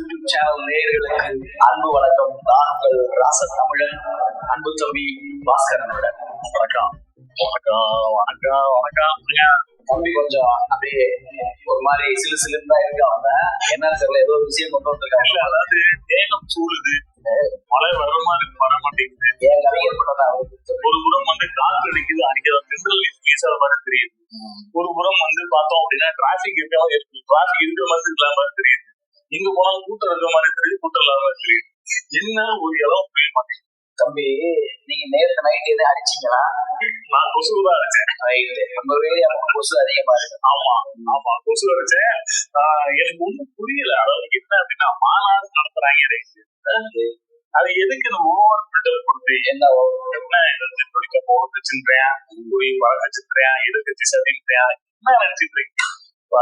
YouTube channel நேயர்களுக்கு அன்பு வணக்கம். நான் உங்கள் ராச தமிழன் அன்பு தம்பி பாஸ்கரனுடன் வணக்கம். வணக்கம் வணக்கம் வணக்கம். தம்பி கொஞ்சம் அப்படியே ஒரு மாதிரி சிலு சிலுன்னு தான் இருக்கு அவங்க என்னன்னு தெரியல ஏதோ ஒரு விஷயம் கொண்டு வந்திருக்காங்க. அதாவது மேகம் சூழுது மழை வர மாதிரி வர மாட்டேங்குது. என் கவிஞர் பண்ணதா ஒரு புறம் வந்து காற்று அடிக்குது அடிக்கிற மின்னல் வீசாத மாதிரி தெரியுது. ஒரு புறம் வந்து பார்த்தோம் அப்படின்னா டிராபிக் இருக்க மாதிரி இருக்கு. டிராபிக் இருக்கிற மாதிரி இல்லாம மாதிரி தெரியுது. எங்க போனாலும் கூட்டம் இருக்கிற மாதிரி தெரியுது கூட்டம் இல்லாத மாதிரி தெரியுது. என்ன ஒரு இடம் புரிய மாட்டேங்குது தம்பி நீங்க நேரத்து நைட் எதுவும் அடிச்சீங்களா? நான் கொசு தான் அடிச்சேன். ரைட்டு நம்ம ஏரியா கொசு அதிகமா இருக்கு. ஆமா ஆமா கொசு அடிச்சேன். எனக்கு ஒண்ணும் புரியல. அதாவது என்ன அப்படின்னா மாநாடு நடத்துறாங்க ரைட்டு அது எதுக்கு இந்த ஓவர் ஃபில்டர் கொடுத்து என்ன என்ன எதிர்த்து துடிக்க போறது சிந்தனையா போய் வழக்க சிந்தனையா எதிர்கட்சி சதின்றையா என்ன நினைச்சிட்டு இப்ப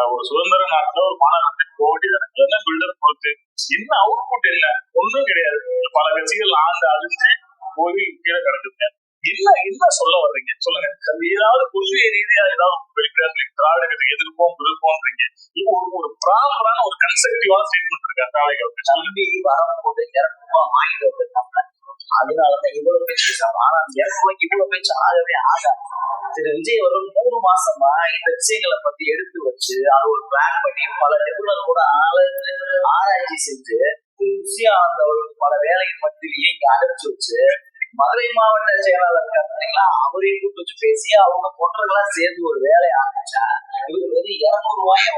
ஒரு சுதந்திர நாட்டுல ஒரு மாநகரத்துக்கு போக வேண்டியது என்ன பில்டர் கொடுத்து என்ன அவுட்புட் என்ன? ஒண்ணும் கிடையாது. பல கட்சிகள் ஆண்டு அழிஞ்சு போய் கீழே கிடக்குதுங்க என்ன என்ன சொல்ல வர்றீங்க? சொல்லுங்க. ஏதாவது கொள்கை ரீதியா ஏதாவது வெளிக்கிறாங்க திராவிடத்துக்கு எதிர்ப்போம் விருப்பம்ன்றீங்க இப்போ ஒரு ஒரு ப்ராப்பரான ஒரு கன்ஸ்ட்ரக்டிவான ஸ்டேட்மெண்ட் இருக்கா. திராவிட தம்பி வரும்போது இறக்குமா? வாங்கிட்டு வந்திருக்காங்க அதனாலதான் இவ்வளவு பேச்சு ஆனா இவ்வளவு பேச்சு ஆகவே ஆகாது திரு விஜய் அவர்கள் மூணு மாசமா இந்த விஷயங்களை பத்தி எடுத்து வச்சு அதை ஒரு பிளான் பண்ணி பல நிபுணர் கூட ஆராய்ந்து ஆராய்ச்சி செஞ்சு திரு விஜயானந்த் அவர்கள் பல வேலை மத்தியிலேயே இங்க அனுப்பிச்சு வச்சு மதுரை மாவட்ட செயலாளர் பார்த்தீங்களா அவரையும் கூப்பிட்டு வச்சு பேசி அவங்க தொண்டர்களா சேர்ந்து ஒரு வேலையை ஆரம்பிச்சா வெறும் இருநூறு ரூபாயை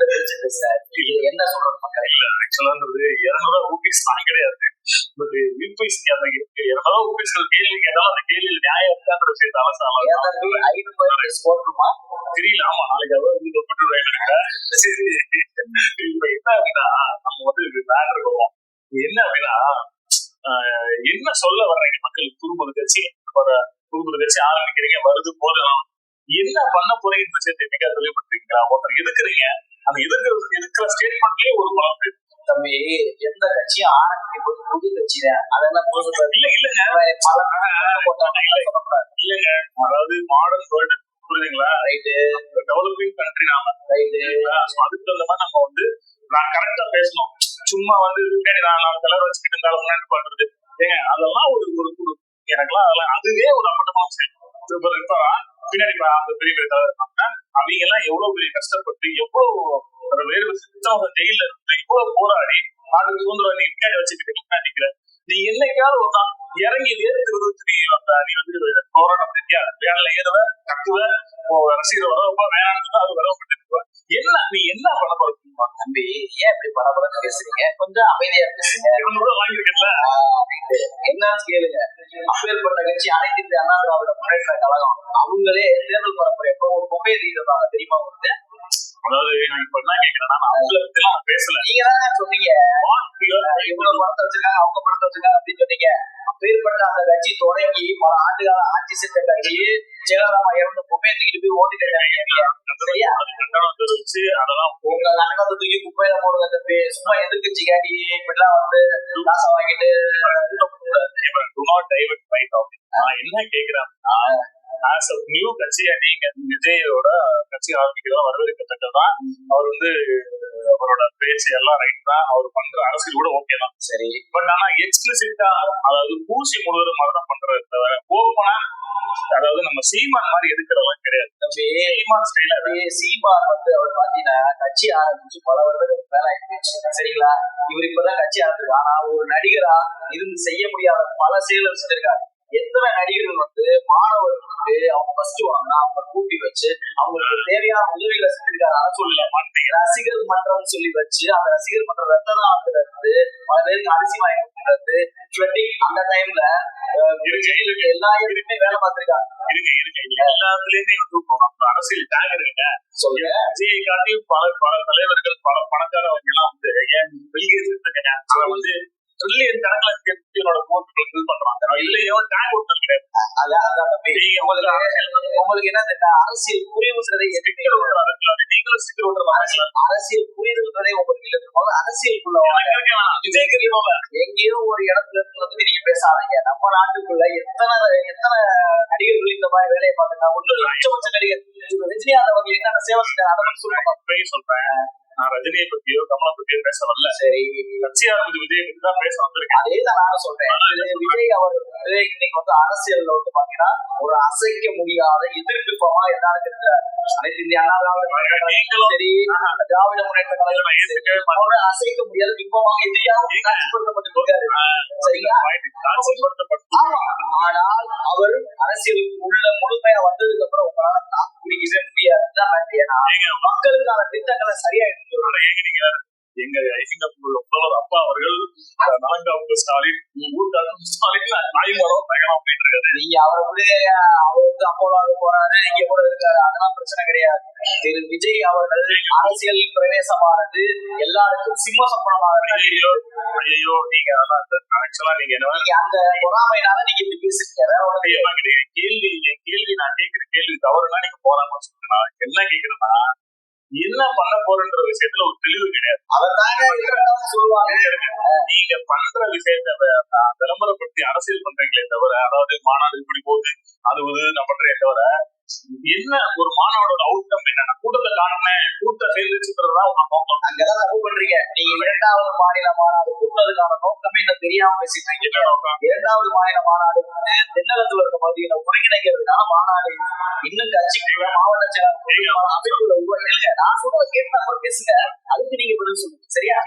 பேச்சு பேசுறாரு இது என்ன சொல்றது மக்கள்? ஆக்சுவலான்றது இருநூறு ரூபீஸ் தான் கிடையாது. பட் யூபிஎஸ் அந்த இருநூறு ரூபீஸ் கேள்வி கேட்டாலும் அந்த கேள்வியில் நியாயம் இருக்கான்ற விஷயத்தை தம்பி ஐநூறு ரூபாய் போட்டுமா தெரியல. ஆமா நாளைக்கு அதாவது வந்து தொட்டு சரி. இப்ப என்ன அப்படின்னா நம்ம வந்து மேட்டர் போவோம் என்ன அப்படின்னா என்ன சொல்ல வர்றீங்க மக்களுக்கு புதுப்புது கட்சி புதுப்புது கட்சி ஆரம்பிக்கிறீங்க வருது போதெல்லாம் என்ன பண்ண போறீங்க விஷயத்தை என்னைக்கா தெளிவுபடுத்துறீங்களா ஒருத்தர் எதுக்குறீங்க அந்த எதுக்குறது இருக்கிற ஸ்டேட்மெண்ட்லயே ஒரு இருக்கு. தம்பி எந்த கட்சியும் ஆரம்பிக்கும் புது கட்சி தான். அதெல்லாம் புதுசு? இல்ல இல்லங்க இல்லங்க. அதாவது மாடர்ன் வேர்ல்டு புரியுதுங்களா? ரைட்டு டெவலப்பிங் கண்ட்ரி நாம. ரைட்டு அதுக்கு தகுந்த மாதிரி நம்ம வந்து நான் கரெக்டா பேசணும். சும்மா வந்து பின்னாடி நான் நாலு கலர் வச்சுக்கிட்டு இருந்தாலும் முன்னாடி பண்றது. ஏங்க அதெல்லாம் ஒரு ஒரு எனக்குலாம் அதெல்லாம் அதுவே ஒரு அப்பட்டமான இப்ப இப்ப பின்னாடி அந்த பெரிய பெரிய தலைவர் இருப்பாங்க அவங்க எல்லாம் எவ்வளவு பெரிய கஷ்டப்பட்டு எவ்வளவு வேறு சித்தவங்க ஜெயில இருந்து இவ்வளவு போராடி நாடு சுதந்திரம் நீ பின்னாடி வச்சுக்கிட்டு நினைக்கிற நீ என்னைக்காவது ஒரு நாள் இறங்கி வேறுக்கிறதுக்கு நீ வந்த நீ வந்து போராட்டம் செஞ்சியா வேலை ஏறுவ கத்துவ ரசிகர் வரவப்ப வேணாம் அது வரவப்பட்டு என்ன நீ என்ன பண்ண போறது தம்பி ஏன் இப்படி பரபரன்னு பேசுறீங்க? கொஞ்சம் அமைதியா பேசுங்க. இவங்க கூட ரைட்டு. என்னன்னு கேளுங்க. அப்பேற்பட்ட கட்சி அனைத்து அண்ணா திராவிட முன்னேற்ற கழகம் அவங்களே தேர்தல் பரப்புறப்ப ஒரு மொபைல் ரீடர் தெரியுமா உங்களுக்கு? அதாவது நான் இப்ப என்ன கேட்கிறேன்னா நான் அவங்கள பத்தி நான் பேசல. நீங்க தான் சொன்னீங்க. இவ்வளவு பணத்தை வச்சிருக்காங்க அவங்க பணத்தை வச்சிருக்காங்க அப்படின்னு சொன்னீங்க. அப்பேற்பட்ட அந்த கட்சி தொடங்கி பல ஆண்டுகால ஆட்சி செஞ்ச கட்சி ஜெயலலிதா இறந்த பொம்மையை தூக்கிட்டு போய் ஓட்டு கேட்டாங்க சரியா? அதெல்லாம் உங்க கட்டணத்தை தூக்கி குப்பையில தம்பி சும்மா எதிர்கட்சி காட்டி இப்படிலாம் வந்து காசை வாங்கிட்டு do not divert my topic நான் என்ன கேக்குறேன் நியூ கட்சியா நீங்க விஜயோட கட்சி ஆரம்பிக்கிறதா வரவேற்கத்தக்கதான் அவர் வந்து அவரோட பேச்சு எல்லாம் ரைட் தான். அவர் பண்ற அரசியல் கூட ஓகே தான். சரி. பட் ஆனா எக்ஸ்பிளிசிட்டா அதாவது பூசி முழுவதும் தான் பண்றது தவிர ஓப்பனா அதாவது நம்ம சீமான் மாதிரி எதுக்கிறதெல்லாம் கிடையாது. சீமான் ஸ்டைல சீமான் வந்து அவர் பாத்தீங்கன்னா கட்சி ஆரம்பிச்சு பல வருடங்களுக்கு மேல சரிங்களா? இவர் இப்பதான் கட்சி ஆரம்பிச்சு ஆனா ஒரு நடிகரா இருந்து செய்ய முடியாத பல செயல்கள் செஞ்சிருக்காரு எத்தனை நடிகர்கள் வந்து மாணவர்களுக்கு அவங்க ஃபர்ஸ்ட் வாங்கினா அவங்க கூட்டி வச்சு அவங்களுக்கு தேவையான உதவிகளை செஞ்சிருக்காரு சொல்லல. ரசிகர் மன்றம் சொல்லி வச்சு அந்த ரசிகர் மன்றம் ரத்த தானத்துல இருந்து பல பேருக்கு அரிசி வாங்கி கொடுக்கறது. அந்த டைம்ல எல்லா இடத்துலயுமே வேலை பார்த்திருக்காங்க. இது எல்லாத்துலயுமே வந்து அரசியல் டேக் இருக்குங்க சொல்லுங்க. விஜயை காட்டி பல பல தலைவர்கள் பல பணக்காரவங்க எல்லாம் வந்து ஏன் பில்கேட்ஸ் இருக்குங்க வந்து ட்ரில்லியன் கணக்குல என்னோட போட்டுகள் ஃபில் பண்றாங்க. இல்லையோ டேக் ஒருத்தர் கிடையாது உங்களுக்கு என்ன? அரசியல் புரிவுன்றதை அரசியல் நீங்களும் ஸ்டிக்கர் ஒருத்தர் அரசியல் புரிதல்ன்றதே உங்களுக்கு இல்லை தெரியுமா? அரசியலுக்குள்ள விஜய் எங்கேயோ ஒரு இடத்துல இருந்து வந்து நீங்க பேசாதீங்க. நம்ம நாட்டுக்குள்ள எத்தனை எத்தனை நடிகர்கள் இந்த மாதிரி வேலையை பார்த்துருக்காங்க? ஒன்றும் லட்சபட்ச நடிகர் திரு ரஜினிகாந்த் அவர்கள் என்னென்ன சேவை செஞ்சாரு அதை மட்டும் சொல்லுங்க. சொல்றேன். நான் ரஜினியை பத்தியோ கமலை பத்தியோ பேச வரல. சரி. கட்சியாளர் விஜயை பத்தி தான் பேச வந்திருக்கேன். அதே தான் நானும் சொல்றேன். விஜய் அவர் இன்னைக்கு வந்து அரசியல்ல வந்து பாத்தீங்கன்னா ஒரு அசைக்க முடியாத எதிர்ப்புமா எல்லாருக்கும் இருக்கிறார் அனைத்து இந்திய அண்ணா திராவிட சரி திராவிட முன்னேற்ற கழகம் அசைக்க முடியாத. பிம்பமாக எதிரியாக காட்சிப்படுத்தப்பட்டிருக்காரு. சரிங்களா. ஆனால் அவர் அரசியலுக்கு உள்ள முழுமையா வந்ததுக்கு அப்புறம் உங்களால மக்களுக்கான திட்டங்களை சரியா எடுத்து எங்க நீங்க எங்க ஐசிங்க முதல்வர் அப்பா அவர்கள் நலங்காவுக்கு ஸ்டாலின் ஊர்காவுக்கு ஸ்டாலின் நாய்மரம் பயணம் அப்படின்னு இருக்காரு. நீங்க அவரை விட அவர் வந்து அப்போலாக போறாரு இங்க கூட இருக்காரு. அதெல்லாம் பிரச்சனை கிடையாது. திரு விஜய் அவர்கள் அரசியல் பிரவேசமானது எல்லாருக்கும் சிம்ம சப்பனமாக ஐயோ ஐயோ நீங்க அதெல்லாம் நீங்க என்ன நீங்க அந்த பொறாமைனால நீங்க இப்படி பேசுறீங்க வேற கேள்வி கேள்வி நான் கேட்கிற கேள்வி தவறுனா நீங்க போறாம சொல்லுங்க என்ன கேக்குறேன்னா என்ன பண்ண போறன்ற விஷயத்துல ஒரு தெளிவு கிடையாது. நீங்க பண்ற விஷயத்த விளம்பரப்படுத்தி அரசியல் பண்றீங்களே தவிர அதாவது மாநாடு இப்படி போகுது அது இது நான் பண்றேன் தவிர என்ன ஒரு மாநாடோட அவுட்கம் என்ன கூட்டத்தை காரணம் கூட்டம் சேர்ந்துச்சுன்றதுதான் உங்க நோக்கம். அங்கதான் தப்பு பண்றீங்க. நீங்க இரண்டாவது மாநில மாநாடு கூட்டுறதுக்கான நோக்கமே இன்னும் தெரியாம பேசிட்டு இரண்டாவது மாநில மாநாடு தென்னகத்துல இருக்க பகுதிகளை ஒருங்கிணைக்கிறதுக்கான மாநாடு. இன்னும் கட்சிக்குள்ள மாவட்ட செயலாளர் அமைப்புகளை உருவாக்கி நான் சொல்றதை கேட்டு அப்புறம் பேசுங்க அதுக்கு நீங்க பதில் சொல்லுங்க. சரியா?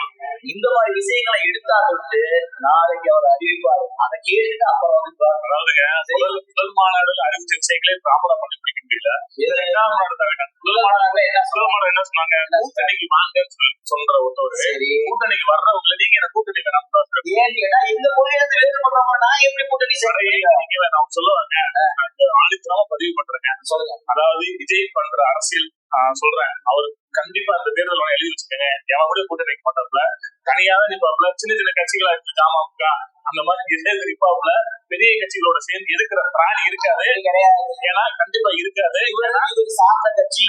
இந்த மாதிரி விஷயங்களை எடுத்தா தொட்டு நாளைக்கு அவர் அறிவிப்பாரு. அதை கேட்டுட்டு அப்புறம். அதாவதுங்க முதல் மாநாடுல அறிவிச்ச விஷயங்களே தாமதம் பண்ணி பிடிக்க முடியல இரண்டாம் மாநாடு தவிர முதல் மாநாடு மாநாடுல என்ன முதல் மாநாடு என்ன சொன்னாங்க? கூட்டணிக்கு சொல்ற ஒருத்தவர். கூட்டணிக்கு வர்றவங்களை நீங்க என்ன கூட்டணி வேணாம் ஏன் கேட்டா எங்க கொள்கையில வேறு பண்றவங்க நான் எப்படி கூட்டணி நீங்க வேணாம் சொல்லுவாங்க. ஆணித்தரமா பதிவு சொல்லுங்க. அதாவது விஜய் பண்ற அரசியல் சொல்றேன். அவர் கண்டிப்பா அந்த தேர்தல் எழுதி வச்சுக்கோங்க. எவன் கூட கூட்டணி வைக்க மாட்டாப்ல தனியாக நிப்பாப்ல சின்ன சின்ன கட்சிகளா இருக்கு. அமமுக அந்த மாதிரி நிப்பாப்ல பெரிய கட்சிகளோட சேர்ந்து எதுக்குற பிராணி இருக்காது. கிடையாது. ஏன்னா கண்டிப்பா இருக்காது. சார்ந்த கட்சி.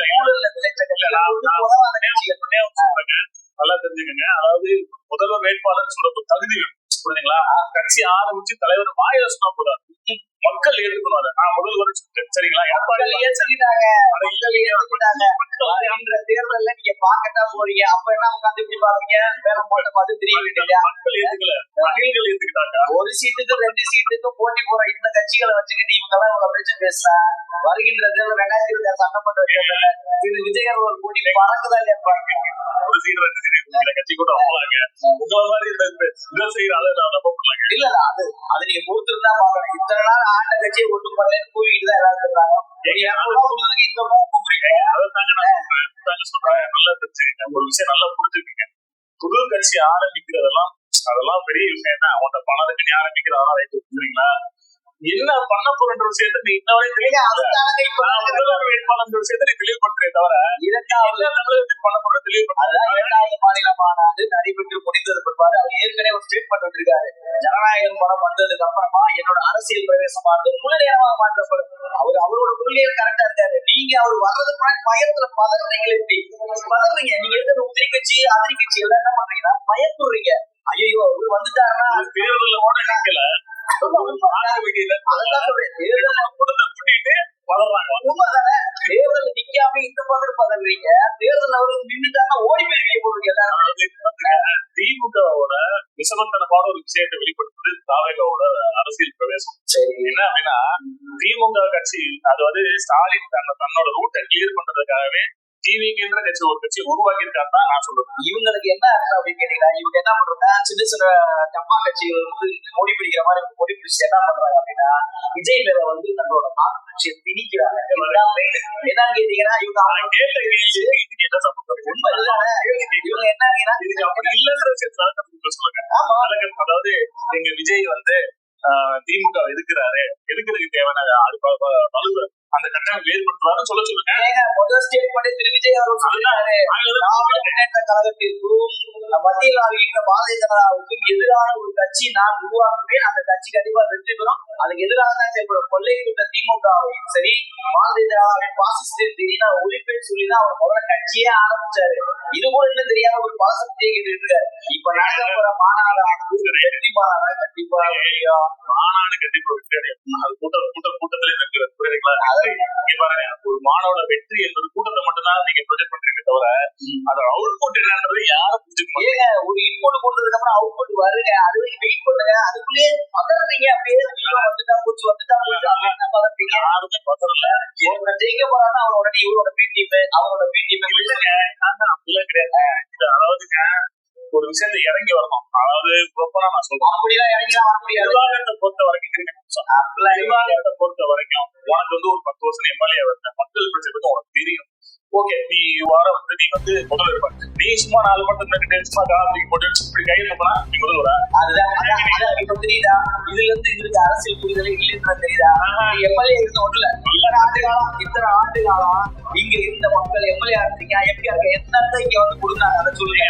நல்லா தெரிஞ்சுக்கங்க. அதாவது முதல்வர் வேட்பாளர் சொல்றது தகுதி வேணும். புரியுதுங்களா? கட்சி ஆரம்பிச்சு தலைவர் வாயில சொன்னா கூடாது மக்கள் ஏத்துக்கணும் அதை. நான் முதல்வர் சொல்லிட்டேன். சரிங்களா? ஏத்துக்கிட்டாங்க. அதை மக்கள் ஏத்துக்கிட்டாங்க வருகின்ற தேர்தல்ல நீங்க பாக்கத்தான் போறீங்க. அப்ப என்ன உட்காந்து இப்படி பாருங்க. வேற போட்ட பார்த்து மகளிர்கள் ஏத்துக்கிட்டாங்க ஒரு சீட்டுக்கு ரெண்டு சீட்டுக்கு போட்டி போற இந்த கட்சிகளை வச்சுக்கிட்டு இவங்க எல்லாம் இவ்வளவு பேச்சு பேசுறா. வருகின்ற தேர்தல் ரெண்டாயிரத்தி இருபத்தி சட்டமன்ற தேர்தல்ல திரு விஜய் அவர்கள் போட்டி பறக்குதா இல்லையா? பாருங்க ஒரு சீட் ரெண்டு சீட் கட்சி கூட போலாங்க உங்களை மாதிரி இந்த இதை செய்யற அதை நான் நம்ப பண்ணலாங்க இல்ல அது அது நீங்க பொறுத்திருந்தா பாக்கணும் இத்தனை நாள் ஆண்ட கட்சியை ஒட்டு பண்ணலன்னு கூவிட்டு தான் எல்லாரும் இருக்காங்க இந்த கூப்பிடுறீங்க சொல்றாங்க நல்லா தெரிஞ்சுக்கங்க ஒரு விஷயம் நல்லா புரிஞ்சுக்கங்க புது கட்சி ஆரம்பிக்கிறதெல்லாம் அதெல்லாம் பெரிய விஷயம் தான் அவன் பணம் இருக்கு நீ ஆரம்பிக்கிறதெல்லாம் ரைட்டு புரியுங்களா என்ன பண்ண போறன்ற விஷயத்த நீ இன்ன வரையும் முதல்வர் வேட்பாளர் விஷயத்த நீ தெளிவுபடுத்துறே தவிர இரண்டாவது தமிழகத்துக்கு பண்ண போற தெளிவுபடுத்த இரண்டாவது மாநில மாநாடு நடைபெற்று முடிந்தது பிற்பாடு அவர் ஏற்கனவே ஒரு ஸ்டேட்மெண்ட் வந்திருக்காரு ஜனநாயகம் படம் வந்ததுக்கு அப்புறமா என்னோட அரசியல் பிரவேசமானது முழு நேரமாக மாற்றப்படும். அவர் அவரோட கொள்கையில் கரெக்டா இருக்காரு. நீங்க அவர் வர்றதுக்கு முன்னாடி பயத்துல பதறீங்களே பதறீங்க நீங்க இருக்கிற உதிரி கட்சி அதிரி கட்சி எல்லாம் என்ன பண்றீங்கன்னா பயப்படுறீங்க ஐயோ அவர் வந்துட்டாருன்னா தேர்தலில் கூட நிக்கல தேர்தல் தேர்தல் நிக்காம இந்த பதறு பதறீங்க. தேர்தல் அவருக்கு நின்றுட்டாங்க ஓடி போயிருக்கீங்க எல்லாரும். திமுகவோட விஷமத்தனமான ஒரு விஷயத்தை வெளிப்படுத்துறது தாவேகாவோட அரசியல் பிரவேசம். என்ன அப்படின்னா திமுக கட்சி அதாவது ஸ்டாலின் தன்னை தன்னோட ரூட்டை கிளியர் பண்றதுக்காகவே டிவிங்கிற கட்சி ஒரு கட்சி உருவாக்கி இருக்காரு தான் நான் சொல்றேன். இவங்களுக்கு என்ன அர்த்தம் அப்படின்னு கேட்டீங்கன்னா இவங்க என்ன பண்றாங்க சின்ன சின்ன டப்பா கட்சிகள் வந்து மொழி பிடிக்கிற மாதிரி மொழி பிடிச்சு என்ன பண்றாங்க அப்படின்னா விஜய் மேல வந்து தன்னோட கான்ட்ரட்சியை திணிக்கிறாங்க. என்னன்னு கேட்டீங்கன்னா இவங்க அவங்க கேட்ட இதுக்கு என்ன சம்பந்தம் உண்மை இதுதானே இவங்க என்னங்கன்னா இதுக்கு அப்படி இல்லைன்ற விஷயத்தை கருத்து சொல்லுங்க அதாவது எங்க விஜய் வந்து திமுக எதுக்குறாரு எதுக்குறதுக்கு தேவையான அது அந்த கட்டணம் ஏற்படுத்துறாருன்னு சொல்ல சொல்லுங்க. முதல் ஸ்டேட்மெண்ட் திரு விஜய் சொல்லிட்டாரு திராவிட முன்னேற்ற கழகத்திற்கும் மத்தியில் ஆளுகின்ற பாரதிய ஜனதாவுக்கும் எதிரான ஒரு கட்சி நான் உருவாக்குவேன் அந்த கட்சி கண்டிப்பா வெற்றி பெறும். அதுக்கு எதிராக தான் செயல்படும் கொள்ளை கூட்ட திமுகவையும் சரி பாரதிய ஜனதாவின் பாசிஸ்டையும் சரி நான் ஒழிப்பேன் சொல்லி தான் அவர் முதல்ல கட்சியே ஆரம்பிச்சாரு. இது இன்னும் தெரியாத ஒரு பாசம் தேக்கிட்டு இருக்காரு இப்ப நடக்க போற மாநாடு வெற்றி மாநாடு கண்டிப்பா. மாநாடு கண்டிப்பா வெற்றி அடையும். அது கூட்ட கூட்ட கூட்டத்திலே வெற்றி. புரியுதுங்களா? அதை பாருங்க ஒரு மாணவரோட வெற்றி என்பது கூட்டத்தை மட்டும்தான் நீங்க ப்ரொஜெக்ட் பண்றீங்க தவிர அதோட அவுட்புட் என்னன்றது யாரும் மாட்டாங்க ஏங்க ஒரு இன்புட் கொடுத்ததுக்கு அப்புறம் அவுட்புட் வருங்க அது வரைக்கும் வெயிட் பண்ணுங்க அதுக்குள்ளேயே பதறீங்க அப்படியே. வந்துட்டா போச்சு வந்துட்டா போச்சு அப்படின்னு பதறீங்க. யாருமே பசங்க இவங்க ஜெயிக்க போறாங்கன்னா அவரோட இவரோட பி டீம் அவரோட பி டீம் இல்லைங்க அப்படிலாம் கிடையாது. அதாவதுங்க ஒரு விஷயத்தை இறங்கி வரணும். அதாவது ப்ராப்பரா நான் சொல்றேன். அப்படிலாம் முடியாது நிர்வாகத்தை பொறுத்த வரைக்கும் நிர்வாகத்தை பொறுத்த வரைக்கும் உனக்கு வந்து ஒரு பத்து வருஷம் எம்எல்ஏ வருது மக்கள் பிரச்சனை உனக்கு தெரியும். ஓகே நீ வார வந்து நீ வந்து முதல்வர் இருப்ப நீ சும்மா நாலு மட்டும் நின்னுட்டு சும்மா காலத்துக்கு போட்டு இப்படி கையில் போனா நீ அதுதான் அதான் இப்ப தெரியுதா? இதுல இருந்து இதுக்கு அரசியல் புரிதல் இல்லைன்னு தெரியுதா? எம்எல்ஏ இருந்த ஒண்ணுல இத்தனை ஆண்டு காலம் இத்தனை ஆண்டு காலம் இங்க இருந்த மக்கள் எம்எல்ஏ இருந்தீங்க எம்பிஆர் என்னத்தை இங்க வந்து கொடுத்தாங்க? அதை சொல்லுங்க.